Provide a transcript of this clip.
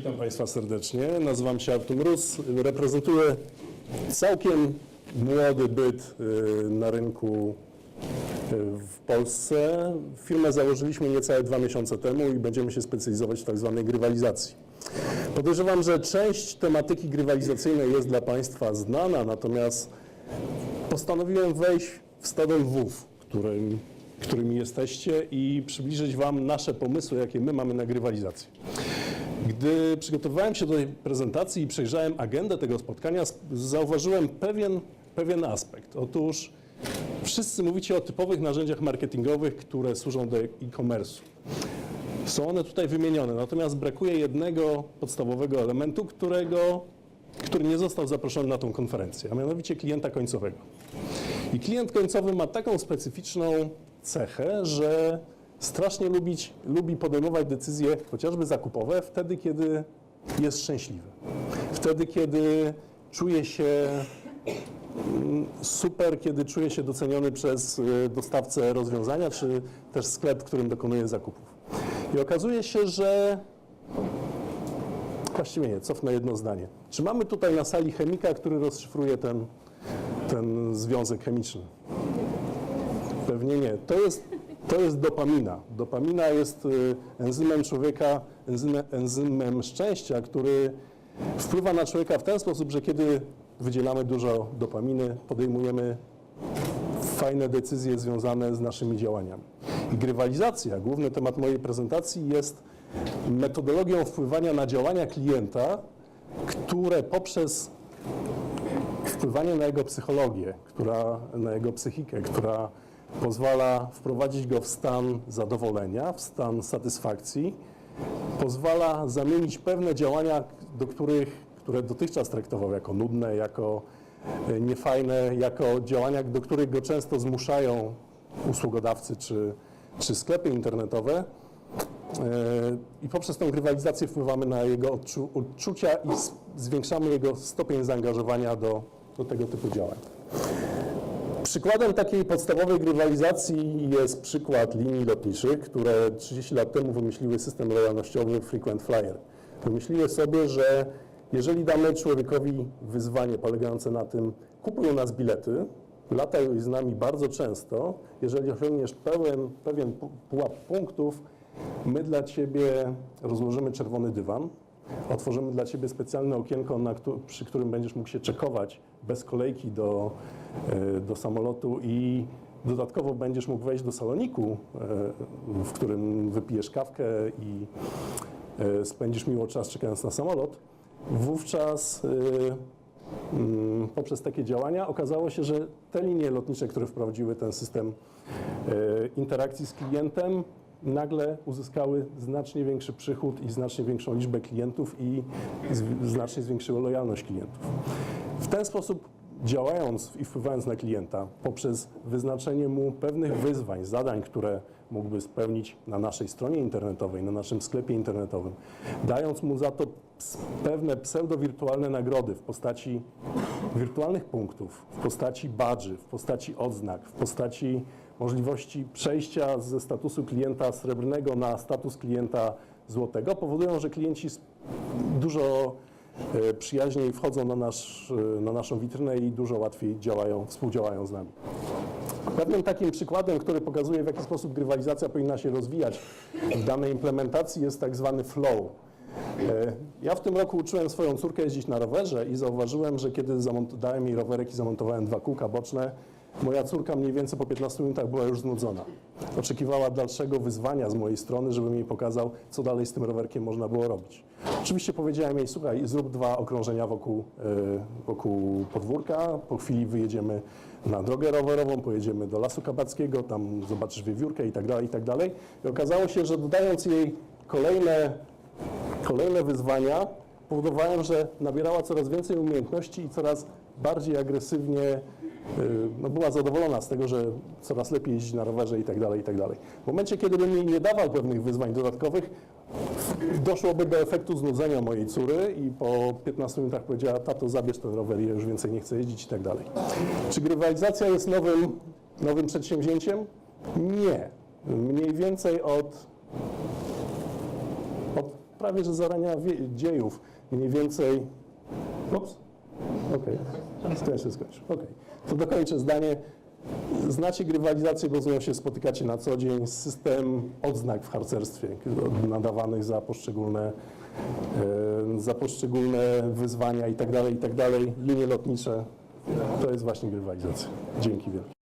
Witam Państwa serdecznie. Nazywam się Artur Mróz. Reprezentuję całkiem młody byt y, na rynku y, w Polsce. Firmę założyliśmy niecałe dwa miesiące temu i będziemy się specjalizować w tak zwanej grywalizacji. Podejrzewam, że część tematyki grywalizacyjnej jest dla Państwa znana, natomiast postanowiłem wejść w stado lwów, którym, którymi jesteście i przybliżyć Wam nasze pomysły, jakie my mamy na grywalizację. Gdy przygotowywałem się do tej prezentacji i przejrzałem agendę tego spotkania, zauważyłem pewien, pewien aspekt. Otóż wszyscy mówicie o typowych narzędziach marketingowych, które służą do e-commerce'u. Są one tutaj wymienione, natomiast brakuje jednego podstawowego elementu, którego, który nie został zaproszony na tą konferencję, a mianowicie klienta końcowego. I klient końcowy ma taką specyficzną cechę, że strasznie lubić, lubi podejmować decyzje chociażby zakupowe wtedy, kiedy jest szczęśliwy. Wtedy, kiedy czuje się mm, super, kiedy czuje się doceniony przez y, dostawcę rozwiązania, czy też sklep, w którym dokonuje zakupów. I okazuje się, że właściwie nie, cofnę jedno zdanie. Czy mamy tutaj na sali chemika, który rozszyfruje ten, ten związek chemiczny? Pewnie nie. To jest, to jest dopamina. Dopamina jest y, enzymem człowieka, enzymem, enzymem szczęścia, który wpływa na człowieka w ten sposób, że kiedy wydzielamy dużo dopaminy, podejmujemy fajne decyzje związane z naszymi działaniami. I grywalizacja, główny temat mojej prezentacji, jest metodologią wpływania na działania klienta, które poprzez wpływanie na jego psychologię, która, na jego psychikę, która pozwala wprowadzić go w stan zadowolenia, w stan satysfakcji, pozwala zamienić pewne działania, do których, które dotychczas traktował jako nudne, jako e, niefajne, jako działania, do których go często zmuszają usługodawcy czy, czy sklepy internetowe. E, I poprzez tą grywalizację wpływamy na jego odczu, odczucia i zwiększamy jego stopień zaangażowania do, do tego typu działań. Przykładem takiej podstawowej grywalizacji jest przykład linii lotniczych, które 30 lat temu wymyśliły system lojalnościowy Frequent Flyer. Wymyśliły sobie, że jeżeli damy człowiekowi wyzwanie polegające na tym, kupuj u nas bilety, lataj z nami bardzo często, jeżeli osiągniesz pełen, pewien pu- pułap punktów, my dla Ciebie rozłożymy czerwony dywan, otworzymy dla Ciebie specjalne okienko, na przy którym będziesz mógł się czekować bez kolejki do, e, do samolotu i dodatkowo będziesz mógł wejść do saloniku, e, w którym wypijesz kawkę i e, spędzisz miło czas czekając na samolot. Wówczas mm, poprzez takie działania okazało się, że te linie lotnicze, które wprowadziły ten system interakcji z klientem, nagle uzyskały znacznie większy przychód i znacznie większą liczbę klientów i znacznie zwiększyły lojalność klientów. W ten sposób działając i wpływając na klienta poprzez wyznaczenie mu pewnych wyzwań, zadań, które mógłby spełnić na naszej stronie internetowej, na naszym sklepie internetowym, dając mu za to pewne pseudowirtualne nagrody w postaci wirtualnych punktów, w postaci badży, w postaci odznak, w postaci możliwości przejścia ze statusu klienta srebrnego na status klienta złotego, powodują, że klienci dużo e, przyjaźniej wchodzą na, nasz, e, na naszą witrynę i dużo łatwiej działają, współdziałają z nami. Pewnym takim przykładem, który pokazuje, w jaki sposób grywalizacja powinna się rozwijać w danej implementacji, jest tak zwany flow. E, Ja w tym roku uczyłem swoją córkę jeździć na rowerze i zauważyłem, że kiedy dałem jej rowerek i zamontowałem dwa kółka boczne, moja córka mniej więcej po 15 minutach była już znudzona. Oczekiwała dalszego wyzwania z mojej strony, żebym jej pokazał, co dalej z tym rowerkiem można było robić. Oczywiście powiedziałem jej, słuchaj, zrób dwa okrążenia wokół, e, wokół podwórka, po chwili wyjedziemy na drogę rowerową, pojedziemy do Lasu Kabackiego, tam zobaczysz wiewiórkę i tak dalej, i tak dalej. I okazało się, że dodając jej kolejne Kolejne wyzwania powodowały, że nabierała coraz więcej umiejętności i coraz bardziej agresywnie no, była zadowolona z tego, że coraz lepiej jeździ na rowerze i tak dalej, i tak dalej. W momencie, kiedy bym jej nie dawał pewnych wyzwań dodatkowych, doszłoby do efektu znudzenia mojej córy i po 15 minutach powiedziała, tato zabierz ten rower, ja już więcej nie chcę jeździć i tak dalej. Czy grywalizacja jest nowym, nowym przedsięwzięciem? Nie. Mniej więcej od od prawie że zarania dziejów. Mniej więcej. Ups. Okej. To jeszcze skończę. Okej. To dokończę zdanie. Znacie grywalizację, bo z nią się spotykacie na co dzień. System odznak w harcerstwie nadawanych za poszczególne, e, za poszczególne wyzwania i tak dalej, i tak. Linie lotnicze. To jest właśnie grywalizacja. Dzięki wielkie.